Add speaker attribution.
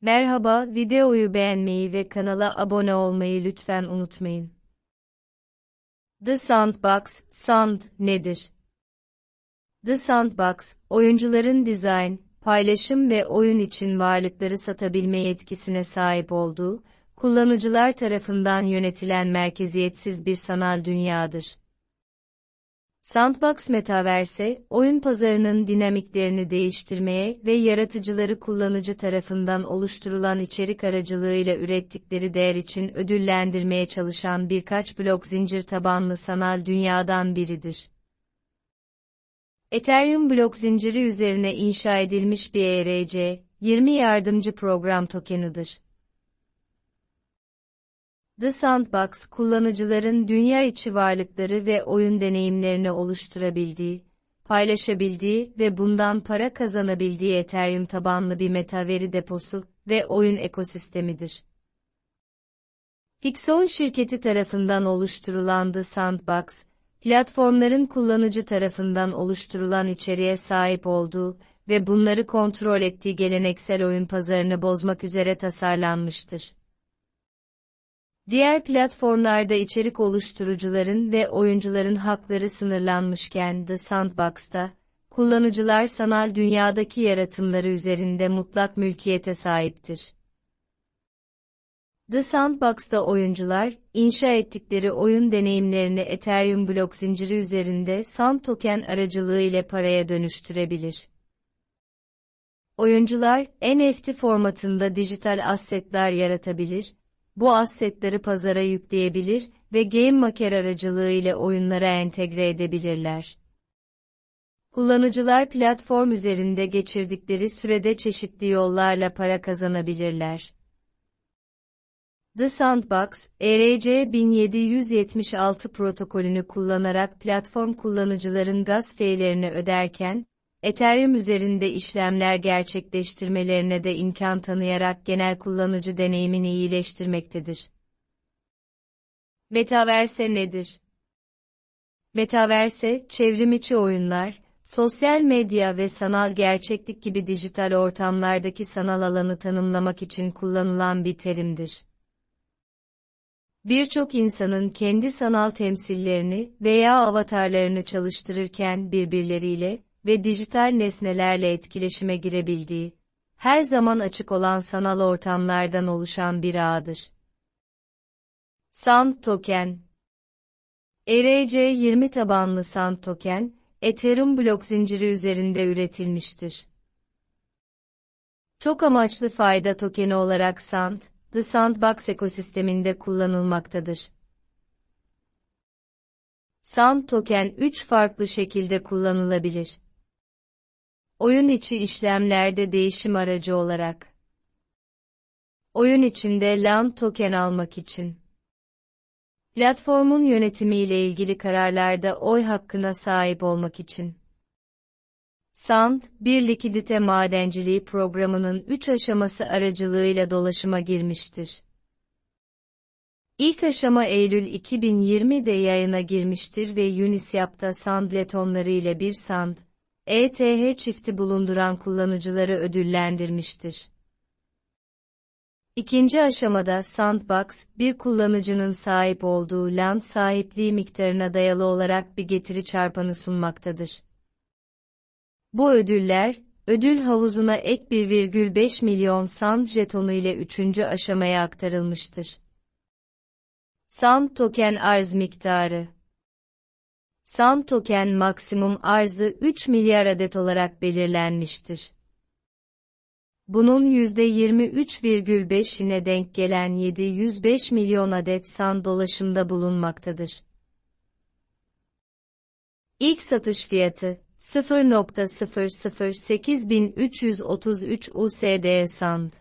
Speaker 1: Merhaba, videoyu beğenmeyi ve kanala abone olmayı lütfen unutmayın. The Sandbox, Sand nedir? The Sandbox, oyuncuların dizayn, paylaşım ve oyun için varlıkları satabilme yetkisine sahip olduğu, kullanıcılar tarafından yönetilen merkeziyetsiz bir sanal dünyadır. Sandbox Metaverse, oyun pazarının dinamiklerini değiştirmeye ve yaratıcıları kullanıcı tarafından oluşturulan içerik aracılığıyla ürettikleri değer için ödüllendirmeye çalışan birkaç blok zincir tabanlı sanal dünyadan biridir. Ethereum blok zinciri üzerine inşa edilmiş bir ERC, 20 yardımcı program tokenidir. The Sandbox, kullanıcıların dünya içi varlıkları ve oyun deneyimlerini oluşturabildiği, paylaşabildiği ve bundan para kazanabildiği Ethereum tabanlı bir metaveri deposu ve oyun ekosistemidir. Hixon şirketi tarafından oluşturulan The Sandbox, platformların kullanıcı tarafından oluşturulan içeriğe sahip olduğu ve bunları kontrol ettiği geleneksel oyun pazarını bozmak üzere tasarlanmıştır. Diğer platformlarda içerik oluşturucuların ve oyuncuların hakları sınırlanmışken The Sandbox'ta, kullanıcılar sanal dünyadaki yaratımları üzerinde mutlak mülkiyete sahiptir. The Sandbox'ta oyuncular, inşa ettikleri oyun deneyimlerini Ethereum blok zinciri üzerinde Sand token aracılığı ile paraya dönüştürebilir. Oyuncular, NFT formatında dijital assetler yaratabilir, bu assetleri pazara yükleyebilir ve Game Maker aracılığı ile oyunlara entegre edebilirler. Kullanıcılar platform üzerinde geçirdikleri sürede çeşitli yollarla para kazanabilirler. The Sandbox, ERC 1776 protokolünü kullanarak platform kullanıcıların gaz feylerini öderken, Ethereum üzerinde işlemler gerçekleştirmelerine de imkan tanıyarak genel kullanıcı deneyimini iyileştirmektedir. Metaverse nedir? Metaverse, çevrimiçi oyunlar, sosyal medya ve sanal gerçeklik gibi dijital ortamlardaki sanal alanı tanımlamak için kullanılan bir terimdir. Birçok insanın kendi sanal temsillerini veya avatarlarını çalıştırırken birbirleriyle, ve dijital nesnelerle etkileşime girebildiği, her zaman açık olan sanal ortamlardan oluşan bir ağdır. Sand Token ERC20 tabanlı Sand Token, Ethereum blok zinciri üzerinde üretilmiştir. Çok amaçlı fayda tokeni olarak Sand, The Sandbox ekosisteminde kullanılmaktadır. Sand token 3 farklı şekilde kullanılabilir. Oyun içi işlemlerde değişim aracı olarak. Oyun içinde LAN token almak için. Platformun yönetimi ile ilgili kararlarda oy hakkına sahip olmak için. Sand, bir likidite madenciliği programının 3 aşaması aracılığıyla dolaşıma girmiştir. İlk aşama Eylül 2020'de yayına girmiştir ve Uniswap'ta Sand letonları ile bir Sand, ETH çifti bulunduran kullanıcıları ödüllendirmiştir. İkinci aşamada Sandbox, bir kullanıcının sahip olduğu land sahipliği miktarına dayalı olarak bir getiri çarpanı sunmaktadır. Bu ödüller, ödül havuzuna ek 1,5 milyon Sand jetonu ile üçüncü aşamaya aktarılmıştır. Sand token arz miktarı Sam token maksimum arzı 3 milyar adet olarak belirlenmiştir. Bunun %23,5'ine denk gelen 705 milyon adet SAN dolaşımda bulunmaktadır. İlk satış fiyatı 0.008333 USD SAND